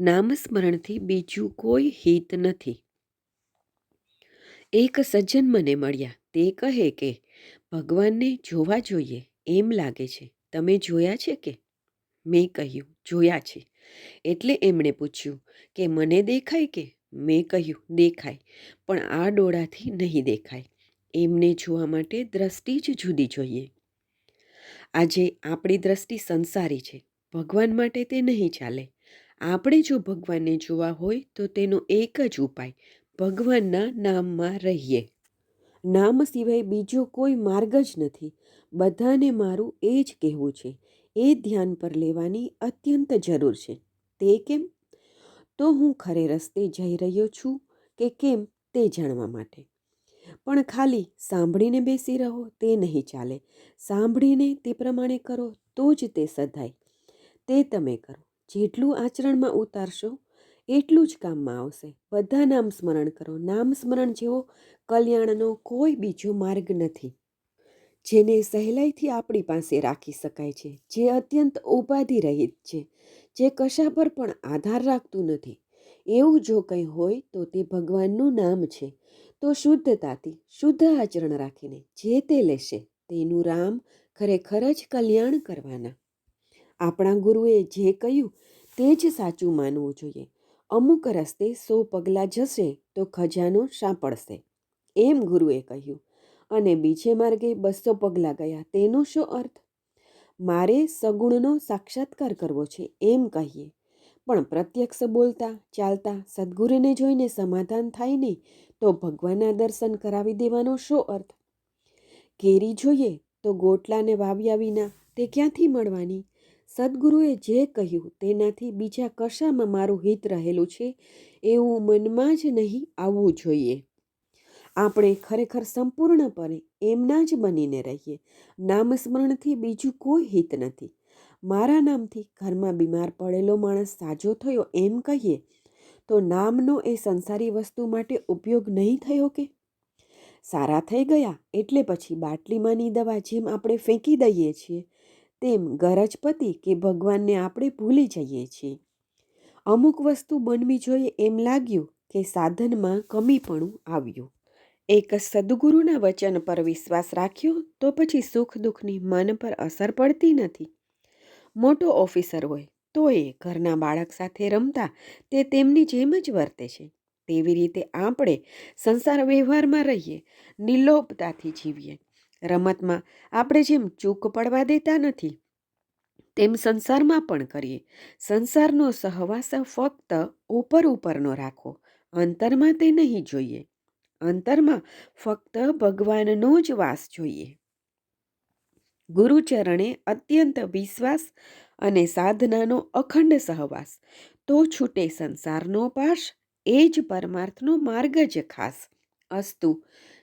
નામસ્મરણથી બીજું કોઈ હિત નથી. એક સજ્જન મને મળ્યા. તે કહે કે, ભગવાનને જોવા જોઈએ. એમ લાગે છે. તમે જોયા છે કે? મેં કહ્યું, જોયા છે. એટલે એમણે પૂછ્યું કે, મને દેખાય કે? મેં કહ્યું, દેખાય. પણ આ ડોળાથી નહીં દેખાય. એમને જોવા માટે દ્રષ્ટિ જ જુદી જોઈએ. આજે આપણી દ્રષ્ટિ સંસારી છે. ભગવાન માટે તે નહીં ચાલે. આપણે જો ભગવાનને જોવા હોય, તો તેનો એક જ ઉપાય, ભગવાનના નામમાં રહીએ. નામ સિવાય બીજો કોઈ માર્ગ જ નથી. બધાને મારું એ જ કહેવું છે, એ ધ્યાન પર લેવાની અત્યંત જરૂર છે. તે કેમ? તો હું ખરે રસ્તે જઈ રહ્યો છું કે કેમ તે જાણવા માટે. પણ ખાલી સાંભળીને બેસી રહો, તે નહીં ચાલે. સાંભળીને તે પ્રમાણે કરો, તો જ તે સધાય. તે તમે કરો. જેટલું આચરણમાં ઉતારશો, એટલું જ કામમાં આવશે. બધા નામ સ્મરણ કરો. નામ સ્મરણ જેવો કલ્યાણનો કોઈ બીજો માર્ગ નથી, જેને સહેલાઈથી આપણી પાસે રાખી શકાય છે, જે અત્યંત ઉપાધિ રહિત છે, જે કશા પર પણ આધાર રાખતું નથી. એવું જો કંઈ હોય તો તે ભગવાનનું નામ છે. તો શુદ્ધતાથી, શુદ્ધ આચરણ રાખીને જે તે લેશે તેનું રામ ખરેખર જ કલ્યાણ કરવાના. આપણા ગુરુએ જે કહ્યું તે જ સાચું માનવું જોઈએ. અમુક રસ્તે સો પગલાં જશે તો ખજાનો સાંપડશે, એમ ગુરુએ કહ્યું. અને બીજે માર્ગે બસો પગલાં ગયા, તેનો શું અર્થ? મારે સગુણનો સાક્ષાત્કાર કરવો છે, એમ કહીએ. પણ પ્રત્યક્ષ બોલતા, ચાલતા સદગુરુને જોઈને સમાધાન થાય નહીં, તો ભગવાનના દર્શન કરાવી દેવાનો શો અર્થ? કેરી જોઈએ તો ગોટલાને વાવ્યા વિના તે ક્યાંથી મળવાની? સદગુરુએ જે કહ્યું તેનાથી બીજા કશામાં મારું હિત રહેલું છે એવું મનમાં જ નહીં આવવું જોઈએ. આપણે ખરેખર સંપૂર્ણપણે એમના જ બનીને રહીએ. નામસ્મરણથી બીજું કોઈ હિત નથી. મારા નામથી ઘરમાં બીમાર પડેલો માણસ સાજો થયો એમ કહીએ, તો નામનો એ સંસારી વસ્તુ માટે ઉપયોગ નહીં થયો કે? સારા થઈ ગયા એટલે પછી બાટલીમાંની દવા જેમ આપણે ફેંકી દઈએ છીએ તેમ ગરજપતિ કે ભગવાનને આપણે ભૂલી જઈએ છીએ. અમુક વસ્તુ બનવી જોઈએ એમ લાગ્યું કે સાધનમાં કમીપણું આવ્યું. એક સદગુરુના વચન પર વિશ્વાસ રાખ્યો તો પછી સુખ દુઃખની મન પર અસર પડતી નથી. મોટો ઓફિસર હોય તો એ ઘરના બાળક સાથે રમતા તે તેમની જેમ જ વર્તે છે. તેવી રીતે આપણે સંસાર વ્યવહારમાં રહીએ નિર્લોપતાથી જીવીએ. રમતમાં આપણે જેમ ચૂક પડવા દેતા નથી, તેમ સંસારમાં પણ કરીએ. સંસારનો સહવાસ ફક્ત ઉપર ઉપરનો રાખો, અંતરમાં તે નહીં જોઈએ. અંતરમાં ફક્ત ભગવાનનો જ વાસ જોઈએ. ગુરુચરણે અત્યંત વિશ્વાસ અને સાધનાનો અખંડ સહવાસ. તો છૂટે સંસારનો પાશ, એ જ પરમાર્થનો માર્ગ જ ખાસ. અસ્તુ